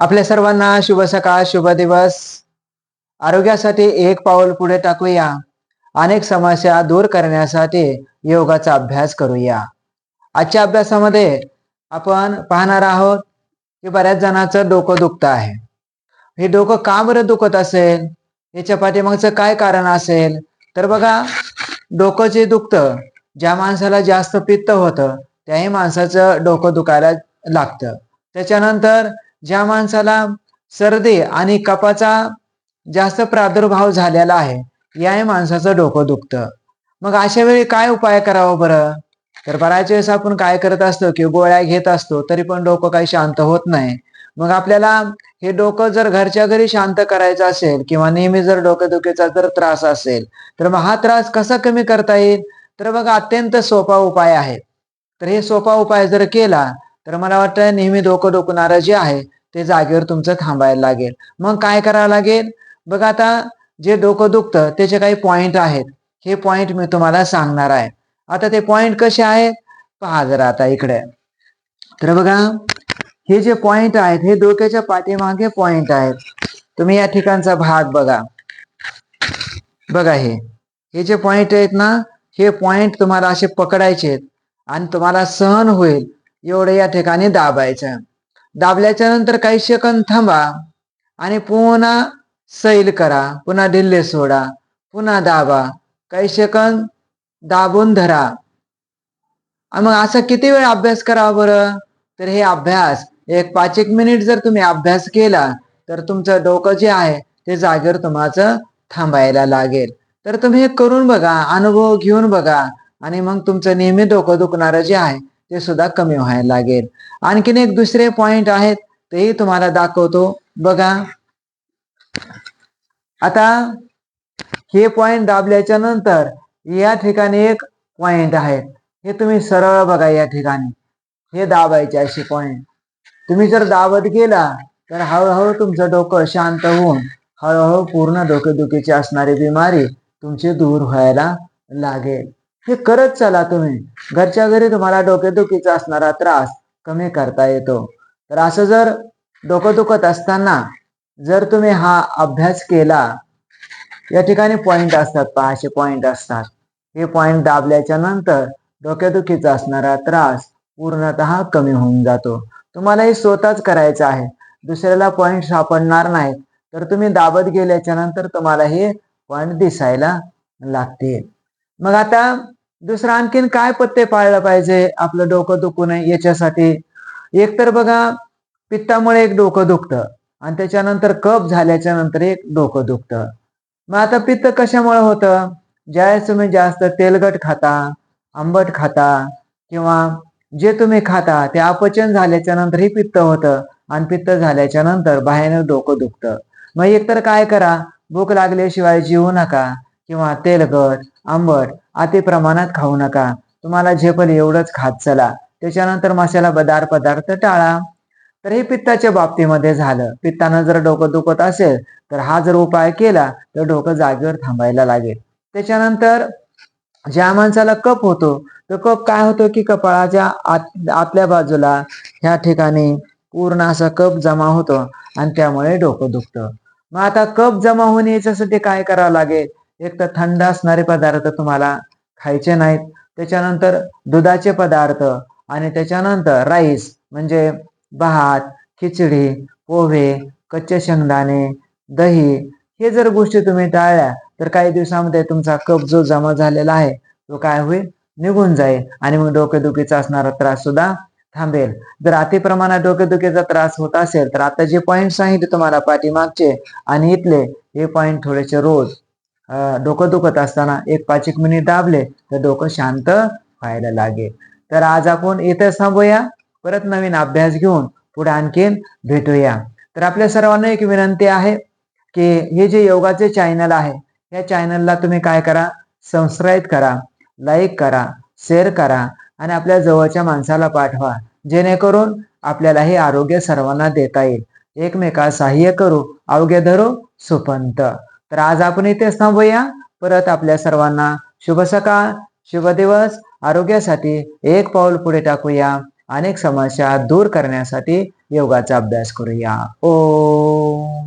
आपल्या सर्वांना शुभ सकाळ शुभ दिवस. आरोग्यासाठी एक पाऊल पुढे टाकूया. अनेक समस्या दूर करण्यासाठी योगाचा अभ्यास करूया. आजच्या अभ्यासामध्ये आपण पाहणार आहोत की बऱ्याच जणांचं डोकं दुखतं आहे. हे डोकं का बरं दुखत असेल? याच्या पाठीमागचं काय कारण असेल? तर बघा डोकं जे दुखतं ज्या माणसाला जास्त पित्त होतं त्याही माणसाचं डोकं दुखायला लागतं. त्याच्यानंतर ज्या माणसाला सर्दी आणि कपाचा जास्त प्रादुर्भाव झालेला आहे याही माणसाचं डोकं दुखतं. मग अशा वेळी काय उपाय करावा बरं? तर बऱ्याच वेळेस आपण काय करत असतो की गोळ्या घेत असतो तरी पण डोकं काही शांत होत नाही. मग आपल्याला हे डोकं जर घरच्या घरी शांत करायचं असेल किंवा नेहमी जर डोकेदुखीचा जर त्रास असेल तर मग हा त्रास कसा कमी करता येईल? तर बघा अत्यंत सोपा उपाय आहे. तर हे सोपा उपाय जर केला तर मला वाटतं नेहमी डोकं डोकणारं जे आहे ते जागेवर तुमचं थांबायला लागेल. मग काय करावं लागेल? बघा आता जे डोकं दुखतं त्याचे काही पॉईंट आहेत हे पॉईंट मी तुम्हाला सांगणार आहे. आता ते पॉईंट कसे आहेत? पहा जरा आता इकडे. तर बघा हे जे पॉइंट आहेत हे डोक्याच्या पाठीमागे पॉइंट आहेत. तुम्ही या ठिकाणचा भाग बघा. बघा हे. हे जे पॉइंट आहेत ना हे पॉइंट तुम्हाला असे पकडायचे आहेत आणि तुम्हाला सहन होईल. एवढं या ठिकाणी दाबायचं. दाबल्याच्या नंतर काही सेकंद थांबा आणि पुन्हा सैल करा. पुन्हा ढिल्ले सोडा. पुन्हा दाबा. काही सेकंद दाबून धरा. मग असा किती वेळ अभ्यास करावा बरं? तर हे अभ्यास. एक पाच एक मिनिट जर तुम्ही अभ्यास केला तर तुमचं डोकं जे आहे ते जागेवर तुम्हाला थांबायला लागेल. तर तुम्ही हे करून बघा. अनुभव घेऊन बघा. आणि मग तुमचं नेहमी डोकं दुखणारं जे आहे ते सुद्धा कमी व्हायला लागेल. आणखीन एक दुसरे पॉइंट आहेत तेही तुम्हाला दाखवतो. बघा. आता हे पॉइंट दाबल्याच्या नंतर या ठिकाणी एक पॉइंट आहे. हे तुम्ही सरळ बघा या ठिकाणी. हे दाबायचे असे पॉइंट तुम्ही जर दाबत गेला तर हळूहळू तुमचं डोकं शांत होऊन हळूहळू पूर्ण डोकेदुखीची असणारी बिमारी तुमची दूर व्हायला लागेल. हे करत चला तुम्ही. घरच्या घरी तुम्हाला डोकेदुखीचा असणारा त्रास कमी करता येतो. तर असं जर डोकं दुखत असताना जर तुम्ही हा अभ्यास केला या ठिकाणी पॉइंट असतात पहाशे पॉइंट असतात. हे पॉइंट दाबल्याच्या नंतर डोक्यादुखीचा असणारा त्रास पूर्णतः कमी होऊन जातो. तुम्हाला हे स्वतःच करायचं आहे. दुसऱ्याला पॉइंट सापडणार नाहीत. तर तुम्ही दाबत गेल्याच्यानंतर तुम्हाला हे पॉइंट दिसायला लागतील. मग आता दुसरं आणखीन काय पत्ते पाळलं पाहिजे आपलं डोकं दुखू नये याच्यासाठी? एक तर बघा पित्तामुळे एक डोकं दुखतं आणि त्याच्यानंतर कप झाल्याच्यानंतर एक डोकं दुखतं. मग आता पित्त कशामुळे होतं? ज्यावेळेस तुम्ही जास्त तेलकट खाता आंबट खाता किंवा जे तुम्ही खाता ते अपचन झाल्याच्यानंतर ही पित्त होतं आणि पित्त झाल्याच्यानंतर बाहेर डोकं दुखतं. मग एकतर काय करा? भूक लागल्याशिवाय जेवू नका. किंवा तेलकट आंबट अति प्रमाणात खाऊ नका. तुम्हाला झेपल एवढंच खात चला. त्याच्यानंतर मसाला बदार पदार्थ टाळा. तर हे पित्ताच्या बाबतीमध्ये झालं. पित्तानं जर डोकं दुखत असेल तर हा जर उपाय केला तर डोकं जागेवर थांबायला लागेल. त्याच्यानंतर ज्या माणसाला कप होतो तर कप काय होतो की कपाळाच्या आत आतल्या बाजूला ह्या ठिकाणी पूर्ण असा कप जमा होतो आणि त्यामुळे डोकं दुखतं. मग आता कप जमा होण्याच्यासाठी काय करावं लागेल? एक तर थंड असणारे पदार्थ तुम्हाला खायचे नाहीत. त्याच्यानंतर दुधाचे पदार्थ आणि त्याच्यानंतर राईस म्हणजे भात खिचडी पोहे कच्चे शेंगदाणे दही हे जर गोष्टी तुम्ही टाळल्या तर काही दिवसामध्ये तुमचा कप जो जमा झालेला आहे तो काय होईल? निघून जाईल आणि मग डोकेदुखीचा असणारा त्रास सुद्धा थांबेल. जर अति प्रमाणात डोकेदुखीचा त्रास होत असेल तर आता जे पॉईंट सांगितले तुम्हाला पाठीमागचे आणि इथले हे पॉईंट थोडेसे रोज डोकं दुखत असताना एक पाच एक मिनिट दाबले तर डोकं शांत व्हायला लागेल तर आज आपण इथं थांबूया. परत नवीन अभ्यास घेऊन पुढे आणखीन भेटूया. तर आपल्या सर्वांना एक विनंती आहे की हे जे योगाचे चॅनल आहे या चॅनलला तुम्ही काय करा? सबस्क्राईब करा लाईक करा शेअर करा आणि आपल्या जवळच्या माणसाला पाठवा. जेणेकरून आपल्याला हे आरोग्य सर्वांना देता येईल. एकमेका सहाय्य करू. अवघे धरू सुपंत. तर आज आपण इथेच थांबूया. परत आपल्या सर्वांना शुभ सकाळ शुभ दिवस. आरोग्यासाठी एक पाऊल पुढे टाकूया. अनेक समस्या दूर करण्यासाठी योगाचा अभ्यास करूया. ओ.